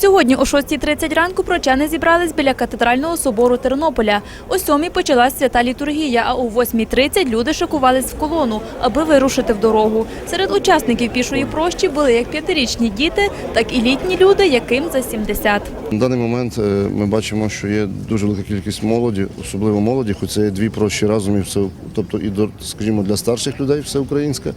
Сьогодні о 6.30 ранку прочани зібрались біля катедрального собору Тернополя. О 7.00 почалась свята літургія, а о 8.30 люди шикувались в колону, аби вирушити в дорогу. Серед учасників пішої прощі були як п'ятирічні діти, так і літні люди, яким за 70. На даний момент е, ми бачимо, що є дуже велика кількість молоді, особливо молоді, хоч це є дві прощі разом і все, тобто і скажімо, для старших людей все українське,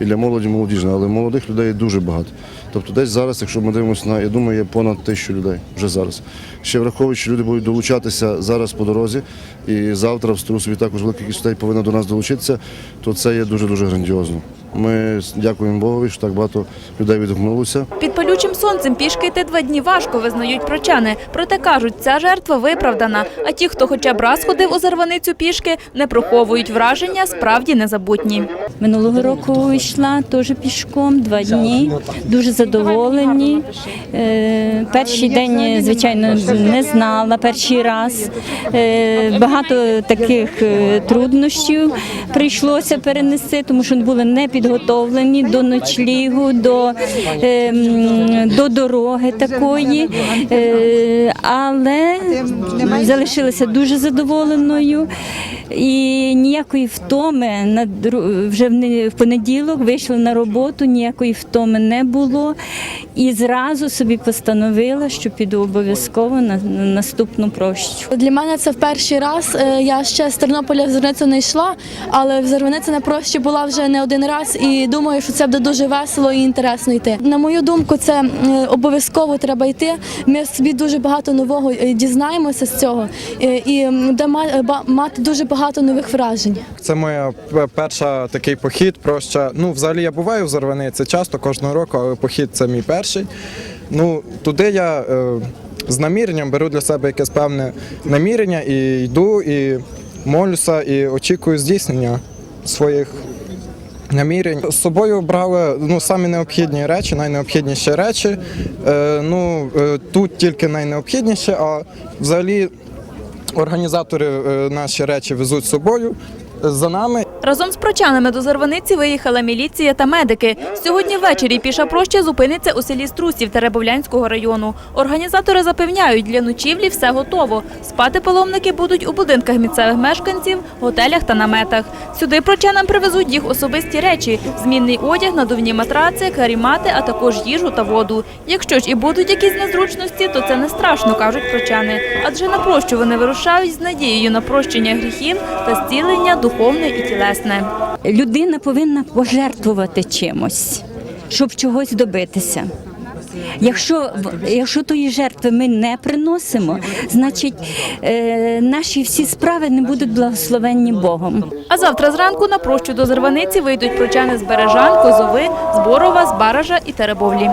і для молоді молодіжне, але молодих людей дуже багато. Тобто десь зараз, якщо ми дивимося на, я думаю, є понад тисячу людей вже зараз. Ще враховуючи, люди будуть долучатися зараз по дорозі, і завтра в Струсові також велика кількість людей повинна до нас долучитися, то це є дуже-дуже грандіозно. Ми дякуємо Богові, що так багато людей відгукнулося. Під палючим сонцем пішки йти два дні важко, визнають прочани. Проте кажуть, ця жертва виправдана. А ті, хто хоча б раз ходив у зарваницю пішки, не приховують враження, справді незабутні. Минулого року йшла теж пішком два дні. Дуже задоволені. Е, Перший день, звичайно, не знала перший раз. Е, Багато таких е, труднощів прийшлося перенести, тому що були не підготовлені до ночлігу, до, е, до дороги такої. Е, Але залишилася дуже задоволеною і ніякої втоми на вже в не- в понеділок вийшла на роботу, ніякої втоми не було. І зразу собі постановила, що піду обов'язково на, на наступну прощу. Для мене це в перший раз. Е, Я ще з Тернополя в Зарваницю не йшла, але в Зарваниці на прощі була вже не один раз і думаю, що це буде дуже весело і інтересно йти. На мою думку, це обов'язково треба йти. Ми собі дуже багато нового е, дізнаємося з цього е, і буде мати дуже багато нових вражень. Це моя перша такий похід. Проща. Ну, взагалі я буваю в Зарваниці часто кожного року, але похід це мій перший. Ну, туди я е, з наміренням беру для себе якесь певне намірення і йду, і молюся, і очікую здійснення своїх. Намірень з собою брали ну самі необхідні речі, найнеобхідніші речі. Е, ну е, тут тільки найнеобхідніше, а взагалі організатори е, наші речі везуть з собою за нами. Разом з прочанами до Зарваниці виїхала міліція та медики. Сьогодні ввечері піша проща зупиниться у селі Струсів Теребовлянського району. Організатори запевняють, для ночівлі все готово. Спати паломники будуть у будинках місцевих мешканців, готелях та наметах. Сюди прочанам привезуть їх особисті речі: змінний одяг, надувні матраци, карімати, а також їжу та воду. Якщо ж і будуть якісь незручності, то це не страшно, кажуть прочани. Адже на прощу вони вирушають з надією на прощення гріхів та зцілення духовне і тілесне. Людина повинна пожертвувати чимось, щоб чогось добитися. Якщо, якщо тої жертви ми не приносимо, значить е, наші всі справи не будуть благословенні Богом. А завтра зранку на прощу до Зарваниці вийдуть прочани з Бережан, Козови, з Борова, з Баража і Теребовлі.